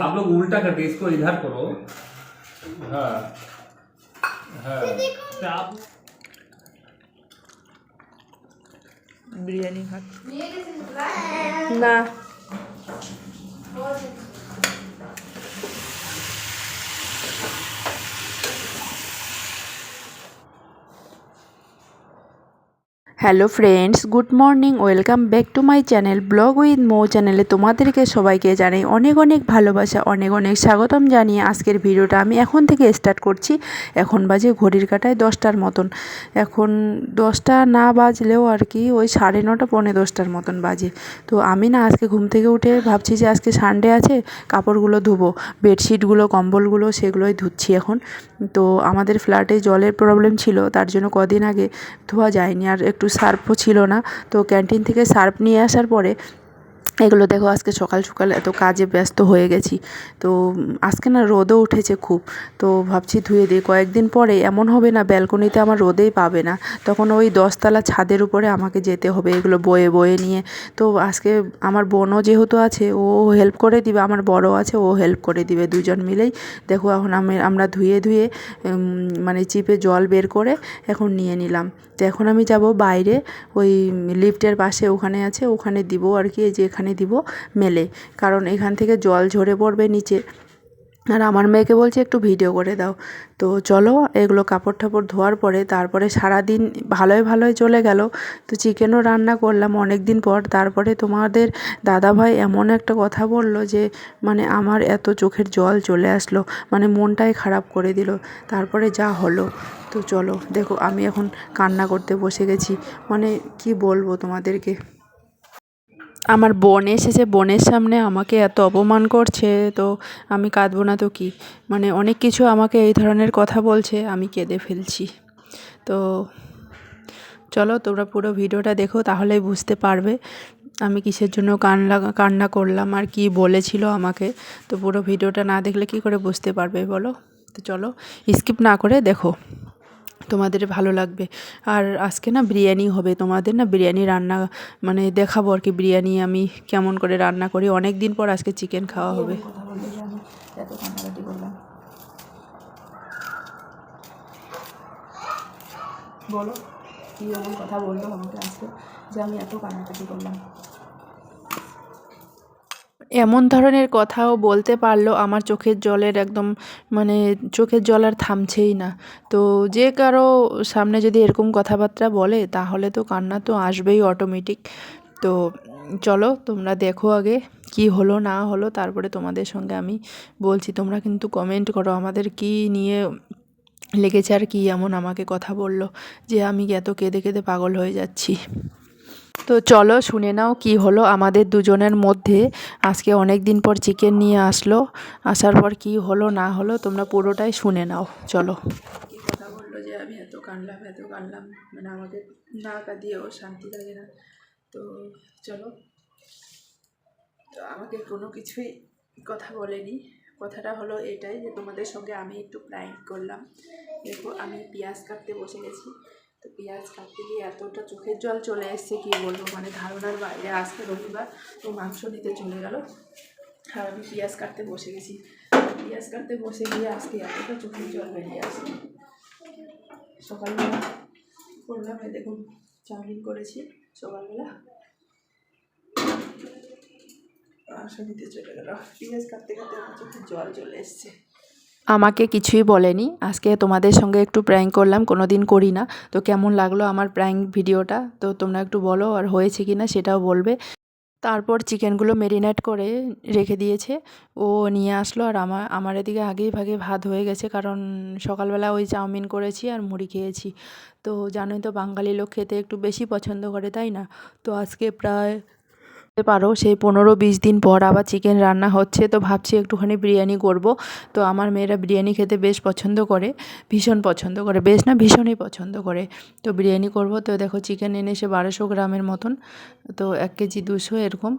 आप लोग उल्टा करके इसको इधर करो। हाँ। हाँ। तो आप बिरयानी खा ना। Hello friends, good morning, welcome back to my channel blog with মো চ্যানেলে তোমাদেরকে সবাইকে জানাই অনেক অনেক ভালোবাসা, অনেক অনেক স্বাগতম জানিয়ে আজকের ভিডিওটা আমি এখন থেকে স্টার্ট করছি। এখন বাজে ঘড়ির কাটায় দশটার মতন। এখন দশটা না বাজলেও আর কি ওই সাড়ে নটা, পৌনে দশটার মতন বাজে। তো আমি না আজকে ঘুম থেকে উঠে ভাবছি যে আজকে সানডে আছে, কাপড়গুলো ধুবো, বেডশিটগুলো, কম্বলগুলো সেগুলোই ধুচ্ছি এখন। তো আমাদের ফ্ল্যাটে জলের প্রবলেম ছিল, তার জন্য কদিন আগে ধোয়া যায়নি। আর একটু সার্ফও ছিল না। তো ক্যান্টিন থেকে সার্ফ নিয়ে আসার পরে এগুলো দেখো, আজকে সকাল সকাল এত কাজে ব্যস্ত হয়ে গেছি। তো আজকে না রোদও উঠেছে খুব। তো ভাবছি ধুয়ে দিই। কয়েকদিন পরে এমন হবে না, ব্যালকনিতে আমার রোদেই পাবে না। তখন ওই দশতলা ছাদের উপরে আমাকে যেতে হবে, এগুলো বয়ে বয়ে নিয়ে। তো আজকে আমার বোনও যেহেতু আছে, ও হেল্প করে দিবে, আমার বড় আছে, ও হেল্প করে দিবে দুজন মিলেই। দেখো, এখন আমি, আমরা ধুয়ে ধুয়ে মানে চিপে জল বের করে এখন নিয়ে নিলাম। তো এখন আমি যাব বাইরে, ওই লিফটের পাশে ওখানে আছে, ওখানে দিব আর কি, এই যে এখানে দিব মেলে। কারণ এখান থেকে জল ঝরে পড়বে নিচে। আর আমার মেয়েকে বলছে, একটু ভিডিও করে দাও। তো চলো, এগুলো কাপড় টাপড় ধোয়ার পরে তারপরে সারা দিন ভালোই ভালোই চলে গেল। তো চিকেনও রান্না করলাম অনেক দিন পর। তারপরে তোমাদের দাদাভাই এমন একটা কথা বলল যে মানে আমার এত চোখের জল চলে আসলো মানে মনটাই খারাপ করে দিল। তারপরে যা হলো। তো চলো, দেখো, আমি এখন কান্না করতে বসে গেছি। মানে কি বলব তোমাদেরকে? আমার বোন এসেছে, বোনের সামনে আমাকে এত অপমান করছে, তো আমি কাঁদবো না তো কি? মানে অনেক কিছু আমাকে এই ধরনের কথা বলছে, আমি কেঁদে ফেলছি। তো চলো তোমরা পুরো ভিডিওটা দেখো, তাহলেই বুঝতে পারবে আমি কিসের জন্য কান্না কান্না করলাম আর কি বলেছিল আমাকে। তো পুরো ভিডিওটা না দেখলে কি করে বুঝতে পারবে বলো? তো চলো, স্কিপ না করে দেখো। তোমাদের ভালো লাগবে। আর আজকে না বিরিয়ানি হবে, তোমাদের না বিরিয়ানি রান্না মানে দেখাবো আর কি বিরিয়ানি আমি কেমন করে রান্না করি। অনেক দিন পর আজকে চিকেন খাওয়া হবে। বলো, কী এমন কথা বলল আমাকে আজকে যে আমি এত কান্নাকাটি করলাম। এমন ধরনের কথাও বলতে পারল, আমার চোখের জলের একদম মানে চোখের জল আর থামছেই না। তো যে কারও সামনে যদি এরকম কথাবার্তা বলে, তাহলে তো কান্না তো আসবেই অটোমেটিক তো চলো, তোমরা দেখো আগে কি হলো না হলো, তারপরে তোমাদের সঙ্গে আমি বলছি। তোমরা কিন্তু কমেন্ট করো, আমাদের কি নিয়ে লেগেছে আর কি এমন আমাকে কথা বলল, যে আমি এত কেঁদে কেঁদে পাগল হয়ে যাচ্ছি। তো চলো শুনে নাও কি হলো আমাদের দুজনের মধ্যে। আজকে অনেক দিন পর চিকেন নিয়ে আসলো। আসার পর কি হলো, না হলো, তোমরা পুরোটাই শুনে নাও। চলো। কথা বলল যে আমি এত কানলাম এত কানলাম মানে আমাকে না কাঁদিয়েও শান্তি লাগে না। তো চলো। তো আমাকে কোনো কিছুই কথা বলেনি। কথাটা হলো এটাই যে তোমাদের সঙ্গে আমি একটু প্র্যাঙ্ক করলাম। দেখো আমি পেঁয়াজ কাটতে বসে গেছি। তো পেঁয়াজ কাটতে গিয়ে এতটা চোখের জল চলে এসছে কি বলব? মানে ধারণার বাইরে আজকে রবিবার, তো মাংস নিতে চলে গেল। আর আমি পেঁয়াজ কাটতে বসে গেছি। পেঁয়াজ কাটতে বসে গিয়ে আজকে এতটা চোখের জল বেরিয়ে আসছে। সকালবেলা করলাম এই দেখুন, চাউমিন করেছি সকালবেলা। মাংস নিতে চলে গেল। পেঁয়াজ কাটতে কাটতে আমার চোখে জল চলে এসছে। আমাকে কিছুই বলেনি। আজকে তোমাদের সঙ্গে একটু প্র্যাঙ্ক করলাম কোনো দিন করি না। তো কেমন লাগল আমার প্র্যাঙ্ক ভিডিওটা? তো তোমরা একটু বলো আর হয়েছে কি না সেটাও বলবে। তারপর চিকেনগুলো মেরিনেট করে রেখে দিয়েছে। ও নিয়ে আসলো আর আমার আমার এদিকে আগেই ভাগে ভাত হয়ে গেছে কারণ সকালবেলা ওই চাউমিন করেছি আর মুড়ি খেয়েছি। তো জানোই তো বাঙালি লোক খেতে একটু বেশি পছন্দ করে, তাই না? তো আজকে প্রায় পারো। সেই পনেরো বিশ দিন পর আবার চিকেন রান্না হচ্ছে। তো ভাবছি একটুখানি বিরিয়ানি করব। তো আমার মেয়েরা বিরিয়ানি খেতে বেশ পছন্দ করে। ভীষণ পছন্দ করে। বেশ না, ভীষণই পছন্দ করে। তো বিরিয়ানি করব। তো দেখো চিকেন এনেছে বারোশো গ্রামের মতন। তো এক কেজি দুশো এরকম।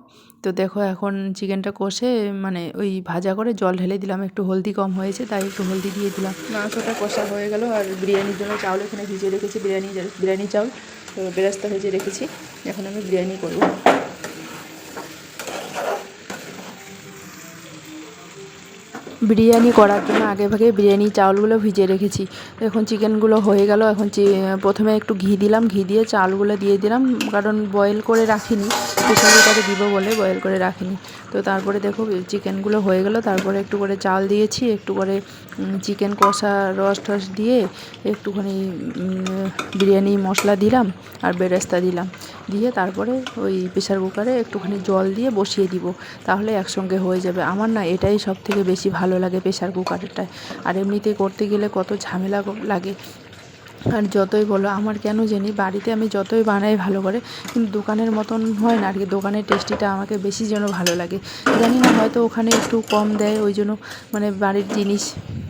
তো দেখো এখন চিকেনটা কষে মানে ওই ভাজা করে জল ঢেলে দিলাম। একটু হলদি কম হয়েছে, তাই একটু হলদি দিয়ে দিলাম। মাংসটা কষা হয়ে গেল আর বিরিয়ানির জন্য চাউল এখানে ভিজিয়ে রেখেছি। বিরিয়ানি বিরিয়ানি চাউল। তো বেরেস্তা ভেজে রেখেছি। এখন আমি বিরিয়ানি করব। বিরিয়ানি করার জন্য আগে ভাগে বিরিয়ানি চাউলগুলো ভিজিয়ে রেখেছি। এখন চিকেনগুলো হয়ে গেল। এখন প্রথমে একটু ঘি দিলাম। ঘি দিয়ে চাউলগুলো দিয়ে দিলাম। কারণ বয়েল করে রাখিনি। প্রেশার কুকারে দিব বলে বয়েল করে রাখিনি। তো তারপরে দেখো চিকেনগুলো হয়ে গেল। তারপরে একটু করে চাল দিয়েছি। একটু করে চিকেন কষা রস টস দিয়ে একটুখানি বিরিয়ানি মশলা দিলাম আর বেরেস্তা দিলাম। দিয়ে তারপরে ওই প্রেশার কুকারে একটুখানি জল দিয়ে বসিয়ে দিব। তাহলে একসঙ্গে হয়ে যাবে। আমার না এটাই সব থেকে বেশি ভালো লাগে প্রেশার কুকারটায়। আর এমনিতে করতে গেলে কত ঝামেলা লাগে। আর যতই বলো, আমার কেন জানি বাড়িতে আমি যতই বানাই ভালো করে, কিন্তু দোকানের মতন হয় না আর কি। দোকানের টেস্টিটা আমাকে বেশি যেন ভালো লাগে। জানি না, হয়তো ওখানে একটু কম দেয়, ওই জন্য মানে বাড়ির জিনিস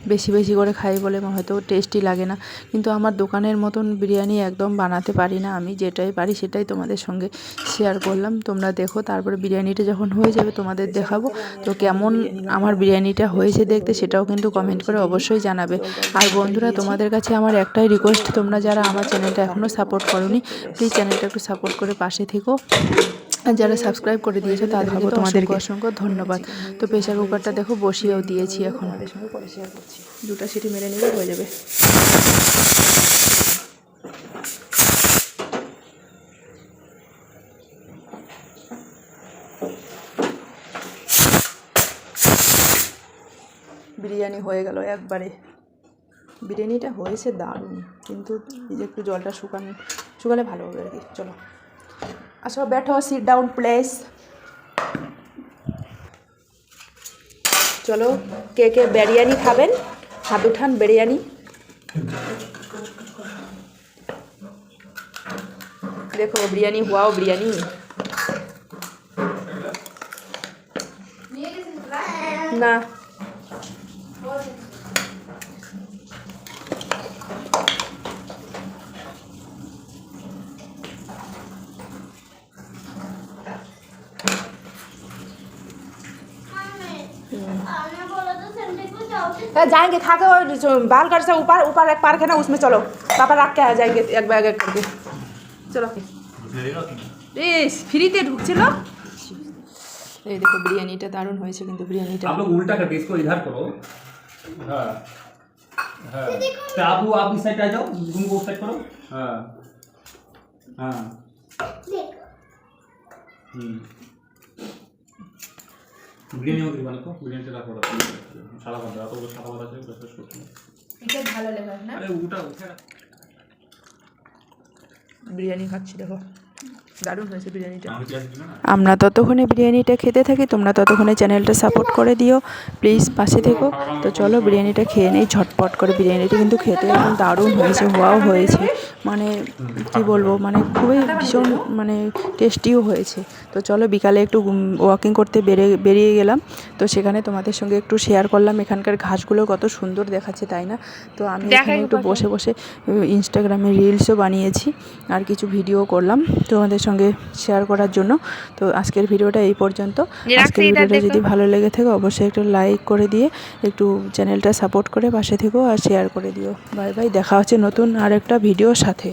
বেশি বেশি করে খাই বলে হয়তো টেস্টি লাগে না। কিন্তু আমার দোকানের মতন বিরিয়ানি একদম বানাতে পারি না আমি, যেটাই পারি সেটাই তোমাদের সঙ্গে শেয়ার করলাম। তোমরা দেখো, তারপরে বিরিয়ানিটা যখন হয়ে যাবে তোমাদের দেখাবো। তো কেমন আমার বিরিয়ানিটা হয়েছে দেখতে সেটাও কিন্তু কমেন্ট করে অবশ্যই জানাবে। আর বন্ধুরা, তোমাদের কাছে আমার একটাই রিকোয়েস্ট তোমরা যারা আমার চ্যানেলটা এখনও সাপোর্ট করোনি প্লিজ চ্যানেলটা একটু সাপোর্ট করে পাশে থেকো। আর যারা সাবস্ক্রাইব করে দিয়েছ তাদেরকে তোমাদেরকে। অসংখ্য ধন্যবাদ। তো প্রেশার কুকারটা দেখো বসিয়েও দিয়েছি এখন। আমাদের সঙ্গে পরে শেয়ার করছি দুটো সিটি মেরে নিলে হয়ে যাবে। বিরিয়ানি হয়ে গেল একবারে। বিরিয়ানিটা হয়েছে দারুণ, কিন্তু একটু জলটা শুকান, শুকালে ভালো হবে আর কি, চলো। আসো बैठो সিট ডাউন প্লেস চলো, কে কে বিরিয়ানি খাবেন? হাত উঠান বিরিয়ানি। দেখো, বিরিয়ানি হুয়াও বিরিয়ানি। না जाएंगे खा के और जो बाल घर से ऊपर ऊपर एक पार्क है ना उसमें चलो पापा रख के आ जाएंगे एक बैग एक करके चलो ইস ফ্রিতে ঢুকছিল এই দেখো বিরিয়ানিটা দারুণ হয়েছে কিন্তু বিরিয়ানিটা आप लोग उल्टा करके इसको इधर करो हाँ हाँ तो आप वो आप इस साइड आ जाओ तुमको उस साइड करो हाँ हाँ हम्म বিরিয়ানি আমাদের বানাতো বিরিয়ানিটা রাখো রাখো। সাদা ভাত রাখো সাদা ভাত আছে শেষ করতে এটা ভালো লাগে না? আরে ওটা। বিরিয়ানি খাচ্ছি দেখো। দারুণ হয়েছে বিরিয়ানিটা। আমরা ততক্ষণে বিরিয়ানিটা খেতে থাকি তোমরা ততক্ষণে চ্যানেলটা সাপোর্ট করে দিও। প্লিজ পাশে থেকো। তো চলো বিরিয়ানিটা খেয়ে নেই ঝটপট করে বিরিয়ানিটা কিন্তু খেতে একদম দারুণ হয়েছে ওয়াও হয়েছে। মানে কি বলব মানে খুবই ভীষণ মানে টেস্টিও হয়েছে। তো চলো বিকালে একটু ওয়াকিং করতে বেরিয়ে বেরিয়ে গেলাম। তো সেখানে তোমাদের সঙ্গে একটু শেয়ার করলাম এখানকার ঘাসগুলো কত সুন্দর দেখাচ্ছে তাই না? তো আমি এখানে একটু বসে বসে ইনস্টাগ্রামে রিলসও বানিয়েছি আর কিছু ভিডিও করলাম। তোমাদের সঙ্গে শেয়ার করার জন্য। তো আজকের ভিডিওটা এই পর্যন্ত। আজকের ভিডিওটা যদি ভালো লেগে থাকে অবশ্যই একটু লাইক করে দিয়ে একটু চ্যানেলটা সাপোর্ট করে পাশে থেকেও আর শেয়ার করে দিও। বাই বাই দেখা হচ্ছে নতুন আর একটা ভিডিওর সাথে।